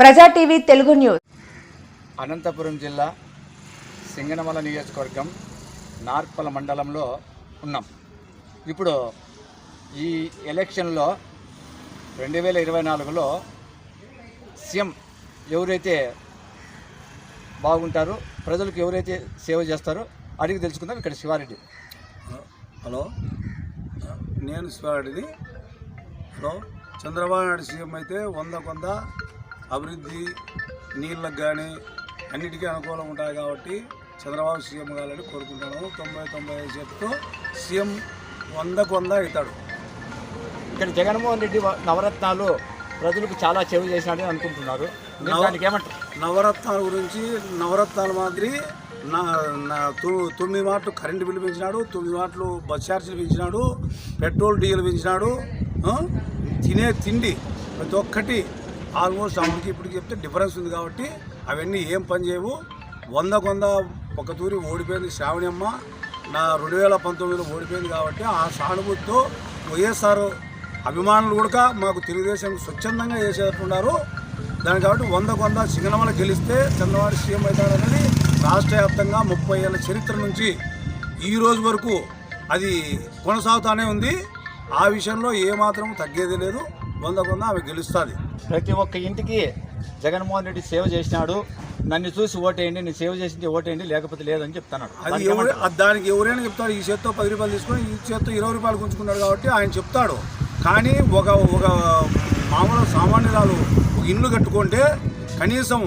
ప్రజా TV Telugu news. Anantapuram జిల్లా సింగనమల నియోజకవర్గం నార్పల మండలంలో ఉన్నాం. ఇప్పుడు ఈ ఎలక్షన్లో రెండు వేల ఇరవై నాలుగులో సీఎం ఎవరైతే బాగుంటారో ప్రజలకు ఎవరైతే సేవ చేస్తారో అడిగి తెలుసుకుందాం. ఇక్కడ శివారెడ్డి. హలో. నేను శివారెడ్డిది హలో. చంద్రబాబు నాయుడు సీఎం అయితే వంద కొంద అభివృద్ధి నీళ్ళకు కానీ అన్నిటికీ అనుకూలం ఉంటాయి కాబట్టి చంద్రబాబు సీఎం కావాలని కోరుకుంటున్నాము. తొంభై తొంభై ఐదు శాతంతో సీఎం వంద కొంద అవుతాడు. ఇక్కడ జగన్మోహన్ రెడ్డి నవరత్నాలు ప్రజలకు చాలా సేవ చేసినాడని అనుకుంటున్నారు. దానికి ఏమంటారు? నవరత్నాల గురించి నవరత్నాల మాదిరి నా తొమ్మిది మాటలు కరెంటు బిల్లు పెంచినాడు తొమ్మిది మాటలు బస్ ఛార్జీలు పెంచినాడు పెట్రోల్ డీజిల్ పెంచినాడు? తినే తిండి ప్రతి ఒక్కటి ఆల్మోస్ట్ అప్పటికి ఇప్పటికి చెప్తే డిఫరెన్స్ ఉంది కాబట్టి అవన్నీ ఏం పని చేయవు. వంద కొంద ఒక తూరి ఓడిపోయింది శ్రావణమ్మ నా రెండు వేల పంతొమ్మిదిలో ఓడిపోయింది కాబట్టి ఆ సానుభూతితో వైఎస్ఆర్ అభిమానులు కూడా మాకు తెలుగుదేశం స్వచ్ఛందంగా చేసేటట్టున్నారు. దాని కాబట్టి వంద కొంద సింగనమల గెలిస్తే చంద్రబాబు సీఎం అవుతాడన్నది రాష్ట్ర వ్యాప్తంగా ముప్పై ఏళ్ళ చరిత్ర నుంచి ఈ రోజు వరకు అది కొనసాగుతూనే ఉంది. ఆ విషయంలో ఏమాత్రం తగ్గేది లేదు. వంద కొంద ఆమె గెలుస్తుంది. ప్రతి ఒక్క ఇంటికి జగన్మోహన్ రెడ్డి సేవ చేసినాడు. నన్ను చూసి ఓటేయండి నేను సేవ చేసింది ఓటేయండి లేకపోతే లేదని చెప్తున్నాడు. అది ఎవరు దానికి ఎవరైనా చెప్తాడు ఈ చేత్తో పది రూపాయలు తీసుకొని ఈ చేత్తో ఇరవై రూపాయలు గుంజుకున్నాడు కాబట్టి ఆయన చెప్తాడు. కానీ ఒక ఒక మామూలు సామాన్యురాలు ఒక ఇల్లు కట్టుకుంటే కనీసం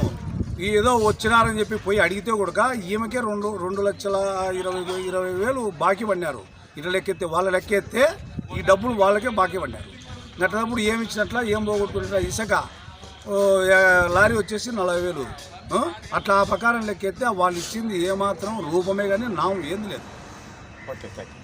ఏదో వచ్చినారని చెప్పి పోయి అడిగితే కూడా ఈమెకే రెండు రెండు లక్షల ఇరవై ఇరవై వేలు బాకీ పడినారు. ఇట్లా లెక్కెత్తే వాళ్ళ లెక్కెత్తే ఈ డబ్బులు వాళ్ళకే బాకీ పడినారు గట్టినప్పుడు ఏమి ఇచ్చినట్ల ఏం పోగొట్టుకున్నట్ల ఇసుక లారీ వచ్చేసి నలభై వేలు. అట్లా ఆ ప్రకారం లెక్కెత్తే వాళ్ళు ఇచ్చింది ఏమాత్రం రూపమే కానీ నామం ఏంది లేదు. Okay thank you